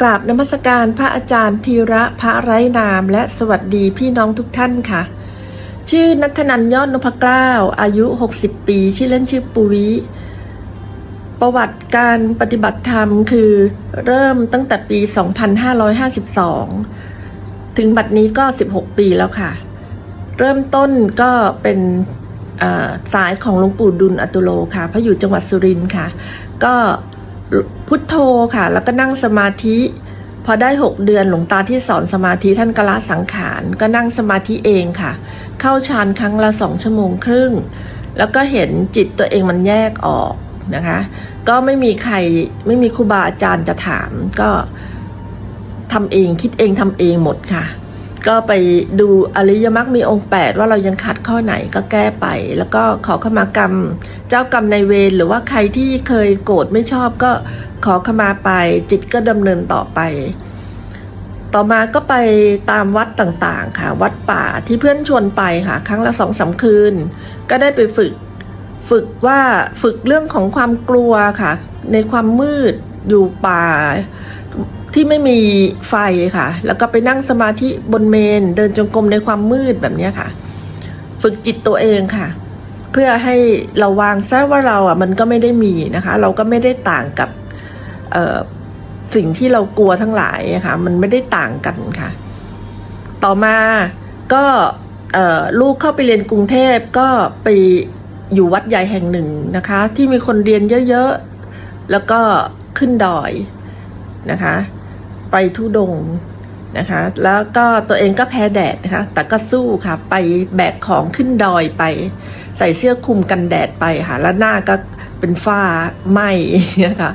กราบนมัสการพระอาจารย์ธีระพระไร้นาม และสวัสดีพี่น้องทุกท่านค่ะ ชื่อนัทนันยอดนพเกล้า อายุ 60 ปี ชื่อเล่นชื่อปุวิประวัติการปฏิบัติธรรมคือเริ่มตั้งแต่ปี 2552 ถึงบัดนี้ก็ 16 ปีแล้วค่ะ เริ่มต้นก็เป็นสายของหลวงปู่ดุลอตุโลค่ะเพราะอยู่จังหวัดสุรินทร์ค่ะ ก็ พุทโธค่ะ แล้วก็นั่งสมาธิ พอได้6เดือนหลวงตาที่สอนสมาธิท่านกละสังขารก็นั่งสมาธิเองค่ะ เข้าฌานครั้งละสองชั่วโมงครึ่ง แล้วก็เห็นจิตตัวเองมันแยกออกนะคะ ก็ไม่มีใครไม่มีครูบาอาจารย์จะถามก็ทำเองคิดเองทำเองหมดค่ะ ก็ไปดูอริยมรรคมีองค์ 8 ว่าเรายังขัดข้อไหนก็แก้ไป แล้วก็ขอขมากรรม เจ้ากรรมในเวรหรือว่าใครที่เคยโกรธไม่ชอบก็ขอขมาไปจิตก็ดำเนินต่อไป ต่อมาก็ไปตามวัดต่างๆค่ะ วัดป่าที่เพื่อนชวนไปค่ะ ครั้งละสองสามคืน ก็ได้ไปฝึก ฝึกว่าฝึกเรื่องของความกลัวค่ะ ในความมืดอยู่ป่า ที่ไม่มีไฟค่ะ แล้วก็ไปนั่งสมาธิบนเมน เดินจงกรมในความมืดแบบนี้ค่ะ ฝึกจิตตัวเองค่ะ เพื่อให้เราวางซะว่าเราอะ มันก็ไม่ได้มีนะคะ เราก็ไม่ได้ต่างกับสิ่งที่เรากลัวทั้งหลายค่ะ มันไม่ได้ต่างกันค่ะ ต่อมาก็ลูกเข้าไปเรียนกรุงเทพก็ไปอยู่วัดใหญ่แห่งหนึ่งนะคะ ที่มีคนเรียนเยอะๆ แล้วก็ขึ้นดอย นะคะ ไปทุดงนะคะ แล้วก็ตัวเองก็แพ้แดดนะคะ แต่ก็สู้ค่ะ ไปแบกของขึ้นดอยไป ใส่เสื้อคลุมกันแดดไปค่ะ แล้วหน้าก็เป็นฝ้าไหมนะคะ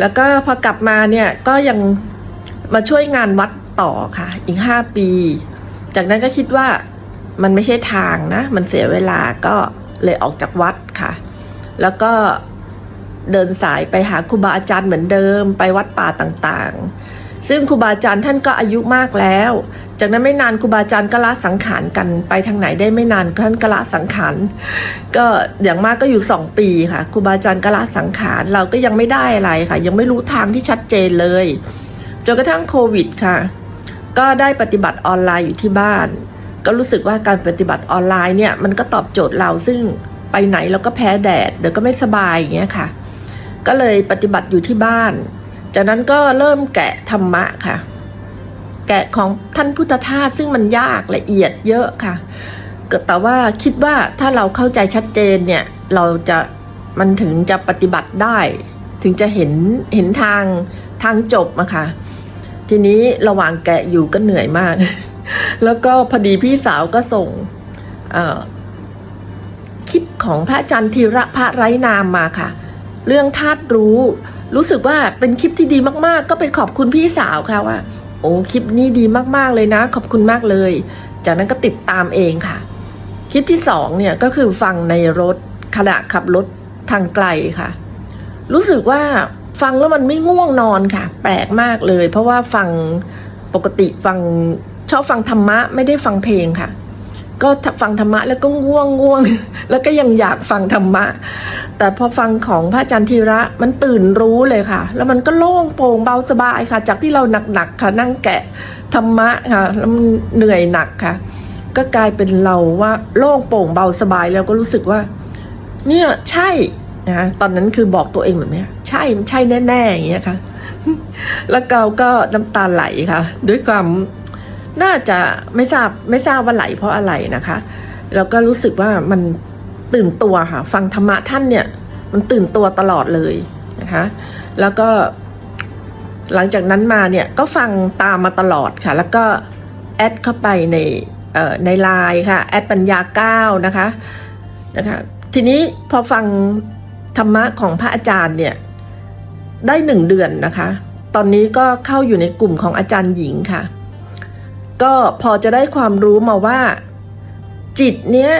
แล้วก็พอกลับมาเนี่ยก็ยังมาช่วยงานวัดต่อค่ะ อีกห้าปี จากนั้นก็คิดว่ามันไม่ใช่ทางนะ มันเสียเวลาก็เลยออกจากวัดค่ะ แล้วก็ เดินสายไปหาครูบาอาจารย์เหมือนเดิม ไปวัดป่าต่างๆ ซึ่งครูบาอาจารย์ท่านก็อายุมากแล้ว จากนั้นไม่นานครูบาอาจารย์ก็ละสังขารกันไปทางไหนได้ไม่นานท่านก็ละสังขารก็อย่างมากก็อยู่สองปีค่ะครูบาอาจารย์ก็ละสังขารเราก็ยังไม่ได้อะไรค่ะ ยังไม่รู้ทางที่ชัดเจนเลยจนกระทั่งโควิดค่ะ ก็ได้ปฏิบัติออนไลน์อยู่ที่บ้าน ก็รู้สึกว่าการปฏิบัติออนไลน์เนี่ยมันก็ตอบโจทย์เราซึ่งไปไหนเราก็แพ้แดดเดี๋ยวก็ไม่สบายอย่างเงี้ยค่ะ ก็เลยปฏิบัติอยู่ที่บ้าน จากนั้นก็เริ่มแกะธรรมะค่ะ แกะของท่านพุทธทาสซึ่งมันยากละเอียดเยอะค่ะแต่ว่าคิดว่าถ้าเราเข้าใจชัดเจนเนี่ย เราจะมันถึงจะปฏิบัติได้ ถึงจะเห็นเห็นทางทางจบอะค่ะ ทีนี้ระหว่างแกะอยู่ก็เหนื่อยมาก แล้วก็พอดีพี่สาวก็ส่งคลิปของพระอาจารย์ธีระพระไร้นามมาค่ะ เรื่องธาตุรู้ รู้สึกว่าเป็นคลิปที่ดีมากๆ ก็ไปขอบคุณพี่สาวค่ะว่า โอ้คลิปนี้ดีมากๆเลยนะ ขอบคุณมากเลย จากนั้นก็ติดตามเองค่ะ คลิปที่สองเนี่ยก็คือฟังในรถขณะขับรถทางไกลค่ะ รู้สึกว่าฟังแล้วมันไม่ง่วงนอนค่ะ แปลกมากเลย เพราะว่าฟังปกติฟังชอบฟังธรรมะไม่ได้ฟังเพลงค่ะ ก็ฟังธรรมะแล้วก็ง่วงง่วง แล้วก็ยังอยากฟังธรรมะ แต่พอฟังของพระอาจารย์ธีระมันตื่นรู้เลยค่ะ แล้วมันก็โล่งโปร่งเบาสบายค่ะ จากที่เราหนักๆค่ะนั่งแกะธรรมะค่ะแล้วมันเหนื่อยหนักค่ะ ก็กลายเป็นเราว่าโล่งโปร่งเบาสบายแล้วก็รู้สึกว่า เนี่ยใช่นะตอนนั้นคือบอกตัวเองแบบนี้ใช่มันใช่แน่ๆอย่างเงี้ยค่ะ แล้วเราก็น้ำตาไหลค่ะ ด้วยความ น่าจะไม่ทราบไม่ทราบว่าไหลเพราะอะไรนะคะ แล้วก็รู้สึกว่ามันตื่นตัวค่ะ ฟังธรรมะท่านเนี่ย มันตื่นตัวตลอดเลยนะคะ แล้วก็หลังจากนั้นมาเนี่ยก็ฟังตามมาตลอดค่ะ แล้วก็แอดเข้าไปในในไลน์ค่ะแอดปัญญาเก้านะคะนะคะ ทีนี้พอฟังธรรมะของพระอาจารย์เนี่ยได้หนึ่งเดือนนะคะ ตอนนี้ก็เข้าอยู่ในกลุ่มของอาจารย์หญิงค่ะ ก็พอจะได้ความรู้มาว่า จิตเนี้ย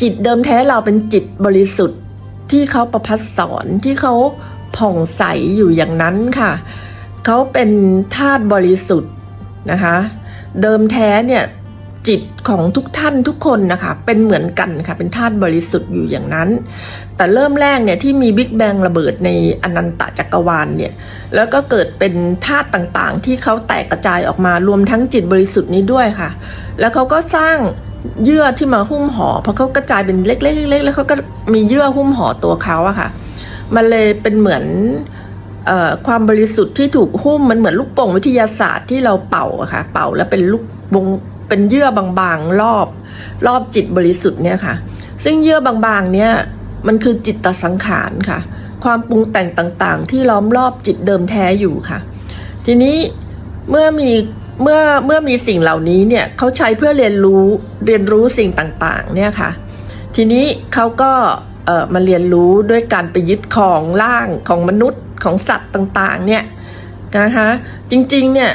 จิตเดิมแท้เราเป็นจิตบริสุทธิ์ที่เขาประพัดสอนที่เขาผ่องใสอยู่อย่างนั้นค่ะ เขาเป็นธาตุบริสุทธิ์นะคะ เดิมแท้เนี่ย จิตของทุกท่านทุกคนนะคะ เป็นเหมือนกันค่ะ เป็นธาตุบริสุทธิ์อยู่อย่างนั้น แต่เริ่มแรกเนี่ยที่มีบิ๊กแบงระเบิดในอนันตจักรวาลเนี่ย แล้วก็เกิดเป็นธาตุต่างๆ ที่เขาแตกกระจายออกมารวมทั้งจิตบริสุทธิ์นี้ด้วยค่ะ แล้วเขาก็สร้างเยื่อที่มาหุ้มห่อเพราะเขากระจายเป็นเล็กๆๆๆแล้วเขาก็มีเยื่อหุ้มห่อตัวเขาอะค่ะ มันเลยเป็นเหมือนเอ่อความบริสุทธิ์ที่ถูกหุ้มมันเหมือนลูกโป่งวิทยาศาสตร์ที่เราเป่าอะค่ะ เป่าแล้วเป็นลูกวง เป็นเยื่อบางๆ รอบรอบจิตบริสุทธิ์เนี่ยค่ะ ซึ่งเยื่อบางๆ เนี่ยมันคือจิตตสังขารค่ะ ความปรุงแต่งต่างๆ ที่ล้อมรอบจิตเดิมแท้อยู่ค่ะ ทีนี้เมื่อมีเมื่อเมื่อมีสิ่งเหล่านี้เนี่ยเขาใช้เพื่อเรียนรู้เรียนรู้สิ่งต่างๆ เนี่ยค่ะ ทีนี้เขาก็เอ่อมาเรียนรู้ด้วยการไปยึดของร่างของมนุษย์ของสัตว์ต่างๆ เนี่ยนะคะจริงๆ เนี่ย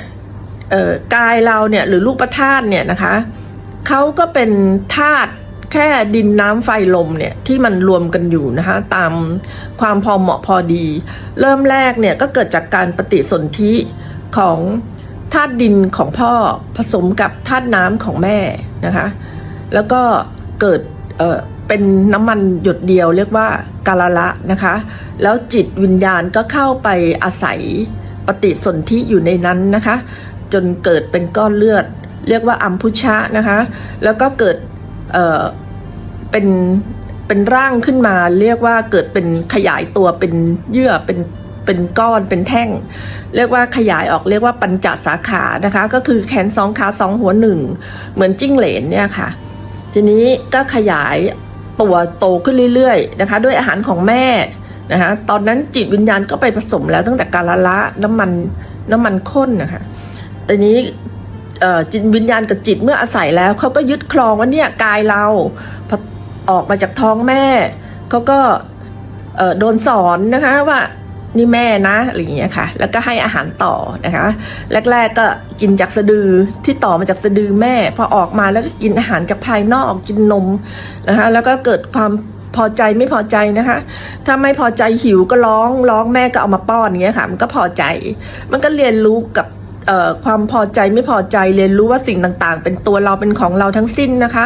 กายเราเนี่ยหรือลูกประธาตุเนี่ยนะคะเขาก็เป็นธาตุแค่ดินน้ำไฟลมเนี่ยที่มันรวมกันอยู่นะคะตามความพอเหมาะพอดี เริ่มแรกเนี่ยก็เกิดจากการปฏิสนธิของธาตุดินของพ่อผสมกับธาตุน้ำของแม่นะคะ แล้วก็เกิดเเป็นน้ำมันหยดเดียวเรียกว่ากาละละนะคะ แล้วจิตวิญญาณก็เข้าไปอาศัยปฏิสนธิอยู่ในนั้นนะคะ จนเกิดเป็นก้อนเลือด เรียกว่าอัมพุชะนะคะ แล้วก็เกิดเอ่อเป็นเป็นร่างขึ้นมา เรียกว่าเกิดเป็นขยายตัวเป็นเยื่อเป็นเป็นก้อนเป็นแท่ง เรียกว่าขยายออกเรียกว่าปัญจสาขานะคะ ก็คือแขนสองขาสองหัวหนึ่งเหมือนจิ้งเหลนเนี่ยค่ะ ทีนี้ก็ขยายตัวโตขึ้นเรื่อยๆนะคะ ด้วยอาหารของแม่นะคะตอนนั้นจิตวิญญาณก็ไปผสมแล้วตั้งแต่กาลละน้ำมันน้ำมันข้นนะคะ อนนี้จิตวิญญาณกับจิตเมื่ออาศัยแล้วเขาก็ยึดครองว่าเนี่ยกายเราออกมาจากท้องแม่เขาก็โดนสอนนะคะว่านี่แม่นะอะไรอย่างเงี้ยค่ะ แล้วก็ให้อาหารต่อนะคะ แรก ๆก็กินจากสะดือที่ต่อมาจากสะดือแม่ พอออกมาแล้วก็กินอาหารจากภายนอกกินนมนะคะ แล้วก็เกิดความพอใจไม่พอใจนะคะ ถ้าไม่พอใจหิวก็ร้องร้องแม่ก็เอามาป้อนอย่างเงี้ยค่ะ มันก็พอใจ มันก็เรียนรู้กับ ความพอใจไม่พอใจเรียนรู้ว่าสิ่งต่างๆ เป็นตัวเราเป็นของเราทั้งสิ้นนะคะ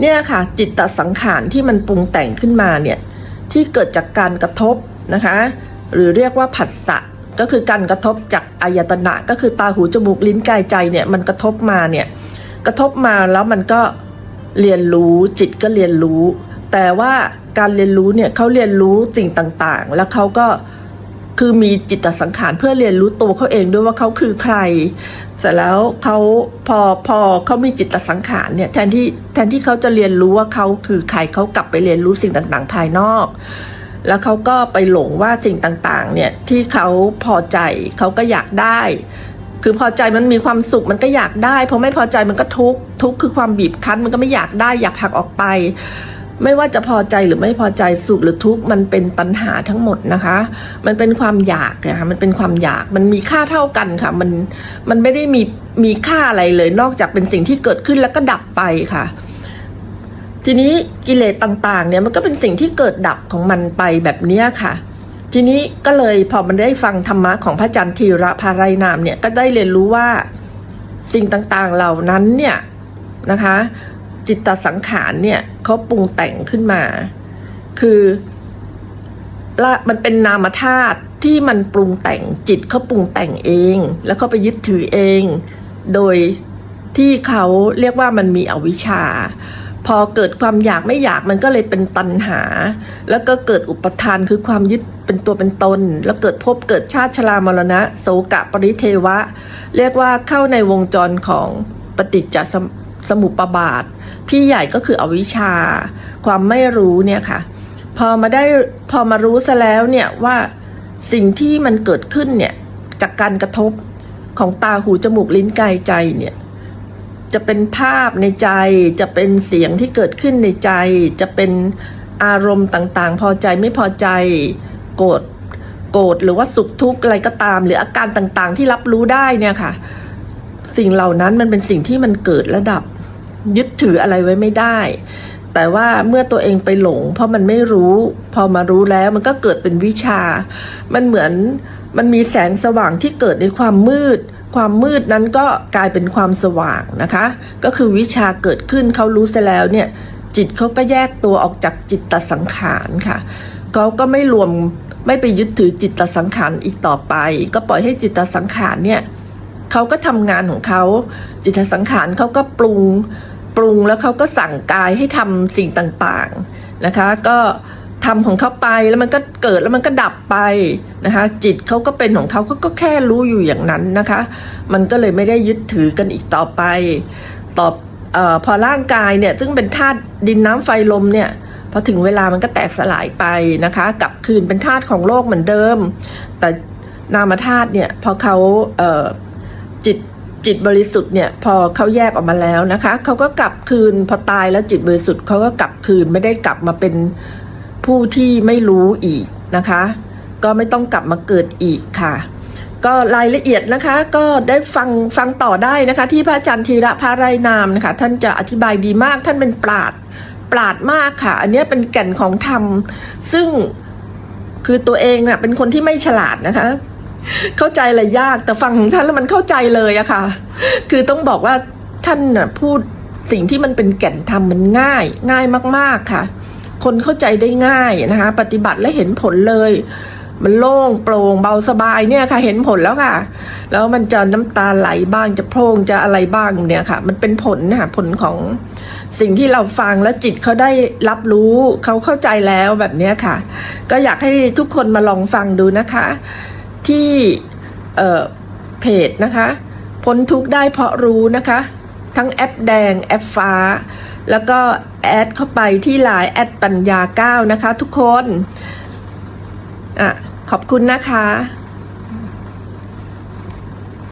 เนี่ยค่ะ จิตตสังขารที่มันปรุงแต่งขึ้นมาเนี่ยที่เกิดจากการกระทบนะคะ หรือเรียกว่าผัสสะก็คือการกระทบจากอายตนะก็คือตาหูจมูกลิ้นกายใจเนี่ยมันกระทบมาเนี่ยกระทบมาแล้วมันก็เรียนรู้จิตก็เรียนรู้ แต่ว่าการเรียนรู้เนี่ยเขาเรียนรู้สิ่งต่างๆ แล้วเขาก็ คือมีจิตสังขารเพื่อเรียนรู้ตัวเขาเองด้วยว่าเขาคือใคร เสร็จแล้วเขาพอพอเขามีจิตสังขารเนี่ยแทนที่แทนที่เขาจะเรียนรู้ว่าเขาคือใครเขากลับไปเรียนรู้สิ่งต่างๆ ภายนอก แล้วเขาก็ไปหลงว่าสิ่งต่างๆ เนี่ยที่เขาพอใจเขาก็อยากได้ คือพอใจมันมีความสุขมันก็อยากได้พอไม่พอใจมันก็ทุกข์ทุกข์คือความบีบคั้นมันก็ไม่อยากได้อยากผลักออกไป ไม่ว่าจะพอใจหรือไม่พอใจสุขหรือทุกข์มันเป็นตัณหาทั้งหมดนะคะ มันเป็นความอยากนะคะมันเป็นความอยากมันมีค่าเท่ากันค่ะ มันมันไม่ได้มีมีค่าอะไรเลยนอกจากเป็นสิ่งที่เกิดขึ้นแล้วก็ดับไปค่ะ ทีนี้กิเลสต่างๆ เนี่ยมันก็เป็นสิ่งที่เกิดดับของมันไปแบบเนี้ยค่ะ ทีนี้ก็เลยพอมันได้ฟังธรรมะของพระอาจารย์ธีระภารายนามเนี่ยก็ได้เรียนรู้ว่าสิ่งต่างๆเหล่านั้นเนี่ยนะคะ จิตตสังขารเนี่ยเขาปรุงแต่งขึ้นมา คือละมันเป็นนามธาตุที่มันปรุงแต่งจิตเขาปรุงแต่งเอง แล้วเขาไปยึดถือเอง โดยที่เขาเรียกว่ามันมีอวิชชา พอเกิดความอยากไม่อยากมันก็เลยเป็นตัณหา แล้วก็เกิดอุปทานคือความยึดเป็นตัวเป็นตน แล้วเกิดภพเกิดชาติชรามรณะ โสกะปริเทวะ เรียกว่าเข้าในวงจรของปฏิจจสม สมุปบาท พี่ใหญ่ก็คืออวิชชา ความไม่รู้เนี่ยค่ะ พอมาได้พอมารู้ซะแล้วเนี่ยว่าสิ่งที่มันเกิดขึ้นเนี่ยจากการกระทบของตาหูจมูกลิ้นกายใจเนี่ยจะเป็นภาพในใจจะเป็นเสียงที่เกิดขึ้นในใจ จะเป็นอารมณ์ต่างๆ พอใจไม่พอใจ โกรธโกรธหรือว่าสุขทุกข์อะไรก็ตาม หรืออาการต่างๆ ที่รับรู้ได้เนี่ยค่ะ สิ่งเหล่านั้นมันเป็นสิ่งที่มันเกิดและดับ ยึดถืออะไรไว้ไม่ได้ แต่ว่าเมื่อตัวเองไปหลง เพราะมันไม่รู้ พอมารู้แล้วมันก็เกิดเป็นวิชา มันเหมือนมันมีแสงสว่างที่เกิดในความมืด ความมืดนั้นก็กลายเป็นความสว่างนะคะ ก็คือวิชาเกิดขึ้นเขารู้เสียแล้วเนี่ย จิตเขาก็แยกตัวออกจากจิตตสังขารค่ะเขาก็ไม่รวมไม่ไปยึดถือจิตตสังขารอีกต่อไป ก็ปล่อยให้จิตตสังขารเนี่ย เขาก็ทำงานของเขาจิตสังขารเขาก็ปรุงปรุงแล้วเขาก็สั่งกายให้ทำสิ่งต่างๆนะคะ ก็ทำของเขาไปแล้วมันก็เกิดแล้วมันก็ดับไปนะคะ จิตเขาก็เป็นของเขาเขาก็แค่รู้อยู่อย่างนั้นนะคะ มันก็เลยไม่ได้ยึดถือกันอีกต่อไปต่อเออพอร่างกายเนี่ยซึ่งเป็นธาตุดินน้ำไฟลมเนี่ยพอถึงเวลามันก็แตกสลายไปนะคะกลับคืนเป็นธาตุของโลกเหมือนเดิม แต่นามธาตุเนี่ยพอเขาเจิตจิตบริสุทธิ์เนี่ยพอเขาแยกออกมาแล้วนะคะเขาก็กลับคืนพอตายแล้วจิตบริสุทธิ์เขาก็กลับคืนไม่ได้กลับมาเป็นผู้ที่ไม่รู้อีกนะคะ ก็ไม่ต้องกลับมาเกิดอีกค่ะ ก็รายละเอียดนะคะก็ได้ฟังฟังต่อได้นะคะ ที่พระอาจารย์ธีระพระไรนามนะคะ ท่านจะอธิบายดีมากท่านเป็นปราดปราดมากค่ะ อันนี้เป็นแก่นของธรรม ซึ่งคือตัวเองเน่ะเป็นคนที่ไม่ฉลาดนะคะ เข้าใจอะไรยากแต่ฟังของท่านแล้วมันเข้าใจเลยอะค่ะ คือต้องบอกว่าท่านน่ะพูดสิ่งที่มันเป็นแก่นธรรมมันง่าย ง่ายมาก ๆค่ะ คนเข้าใจได้ง่ายนะคะ ปฏิบัติและเห็นผลเลย มันโล่งโปร่งเบาสบายเนี่ยค่ะ เห็นผลแล้วค่ะ แล้วมันจะน้ำตาไหลบ้างจะโพร่งจะอะไรบ้างเนี่ยค่ะ มันเป็นผลนะคะผลของสิ่งที่เราฟังแล้วจิตเขาได้รับรู้เขาเข้าใจแล้วแบบเนี้ยค่ะ ก็อยากให้ทุกคนมาลองฟังดูนะคะ ที่เเพจนะคะพ้นทุกได้เพราะรู้นะคะ ทั้งแอปแดงแอปฟ้า แล้วก็แอดเข้าไปที่ไลน์แอดปัญญาเก้านะคะทุกคนอะขอบคุณนะคะ